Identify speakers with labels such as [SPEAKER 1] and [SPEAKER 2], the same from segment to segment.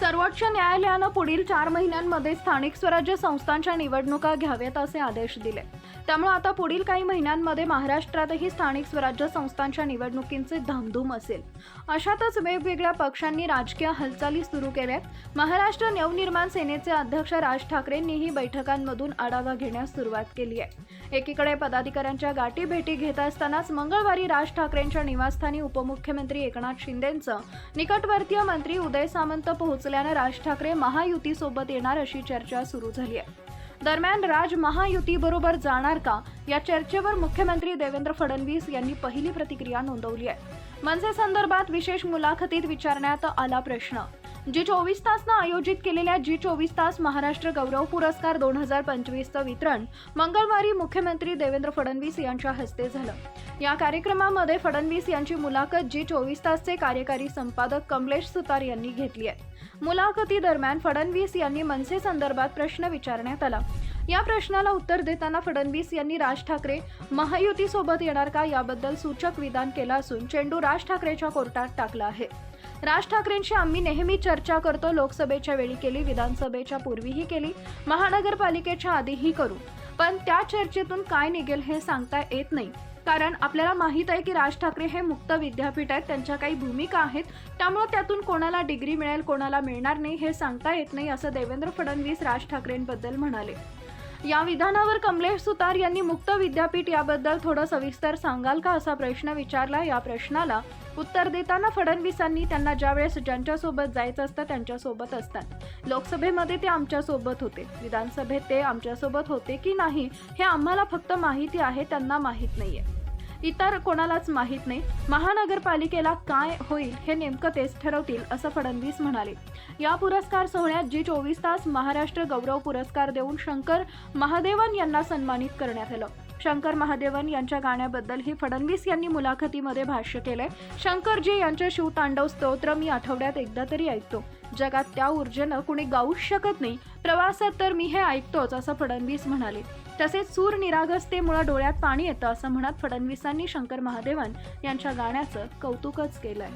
[SPEAKER 1] सर्वोच्च न्यायालयानं पुढील चार महिन्यांमध्ये स्थानिक स्वराज्य संस्थांच्या निवडणुका घ्याव्यात असे आदेश दिले. त्यामुळे आता पुढील काही महिन्यांमध्ये महाराष्ट्रातही स्थानिक स्वराज्य संस्थांच्या निवडणुकींचे धामधूम असेल. अशातच वेगवेगळ्या पक्षांनी राजकीय हालचाली सुरू केल्या महाराष्ट्र नवनिर्माण सेनेचे अध्यक्ष राज ठाकरेंनीही बैठकांमधून आढावा घेण्यास सुरुवात केली आहे. एकीकडे पदाधिकाऱ्यांच्या गाठी भेटी घेत असतानाच मंगळवारी राज ठाकरेंच्या निवासस्थानी उपमुख्यमंत्री एकनाथ शिंदेंचं निकटवर्तीय मंत्री उदय सामंत असल्यानं राज ठाकरे महायुतीसोबत येणार अशी चर्चा सुरू झाली आहे. दरम्यान राज महायुतीबरोबर जाणार का? या चर्चेवर मुख्यमंत्री देवेंद्र फडणवीस यांनी पहिली प्रतिक्रिया नोंदवली आहे. मनसे संदर्भात विशेष मुलाखतीत विचारण्यात आला प्रश्न. जी चोवीस तासनं आयोजित केलेल्या जी चोवीस तास महाराष्ट्र गौरव पुरस्कार दोन हजार पंचवीसचं वितरण मंगळवारी मुख्यमंत्री देवेंद्र फडणवीस यांच्या हस्ते झालं. या कार्यक्रमामध्ये फडणवीस यांची मुलाखत जी चोवीस तासचे कार्यकारी संपादक कमलेश सुतार यांनी घेतली आहे. मुलाखती दरम्यान फडणवीस यांनी मनसे संदर्भात प्रश्न विचारण्यात आला. या प्रश्नाला उत्तर देताना फडणवीस यांनी राज ठाकरे महायुतीसोबत येणार का याबद्दल सूचक विधान केलं असून चेंडू राज ठाकरेच्या कोर्टात टाकला आहे. राज ठाकरेंशी आम्ही नेहमी चर्चा करतो लोकसभेच्या वेळी केली विधानसभेच्या पूर्वीही केली महानगरपालिकेच्या आधीही करू. पण त्या चर्चेतून काय निघेल हे सांगता येत नाही. कारण आपल्याला माहीत आहे की राज ठाकरे हे मुक्त विद्यापीठ आहेत त्यांच्या काही भूमिका आहेत. त्यामुळे त्यातून कोणाला डिग्री मिळेल कोणाला मिळणार नाही हे सांगता येत नाही असं देवेंद्र फडणवीस राज ठाकरेंबद्दल म्हणाले. या विधानावर कमलेश सुतार यांनी मुक्त विद्यापीठ याबद्दल थोडं सविस्तर सांगाल का असा प्रश्न विचारला. या प्रश्नाला उत्तर देताना फडणवीसांनी त्यांना ज्यावेळेस ज्यांच्यासोबत जायचं असतं त्यांच्यासोबत असतात. लोकसभेमध्ये ते आमच्यासोबत होते. विधानसभेत ते आमच्यासोबत होते की नाही हे आम्हाला फक्त माहिती आहे त्यांना माहीत नाही आहे इतर कोणालाच माहीत नाही. महानगरपालिकेला काय होईल हे नेमकं तेच ठरवतील असं फडणवीस म्हणाले. या पुरस्कार सोहळ्यात जी चोवीस तास महाराष्ट्र गौरव पुरस्कार देऊन शंकर महादेवन यांना सन्मानित करण्यात आलं. शंकर महादेवन यांच्या गाण्याबद्दलही फडणवीस यांनी मुलाखतीमध्ये भाष्य केलंय. शंकरजी यांचे शिवतांडव स्तोत्र मी आठवड्यात एकदा तरी ऐकतो. जगात त्या ऊर्जेनं कुणी गाऊच शकत नाही. प्रवासात तर मी हे ऐकतोच असं फडणवीस म्हणाले. तसेच सूर निरागसतेमुळे डोळ्यात पाणी येतं असं म्हणत फडणवीसांनी शंकर महादेवन यांच्या गाण्याचं कौतुकच केलंय.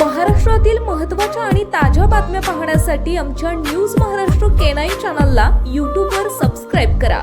[SPEAKER 2] महाराष्ट्रातील महत्त्वाच्या आणि ताज्या बातम्या पाहण्यासाठी आमच्या न्यूज महाराष्ट्र केनाई चॅनलला यूट्यूबवर सबस्क्राईब करा.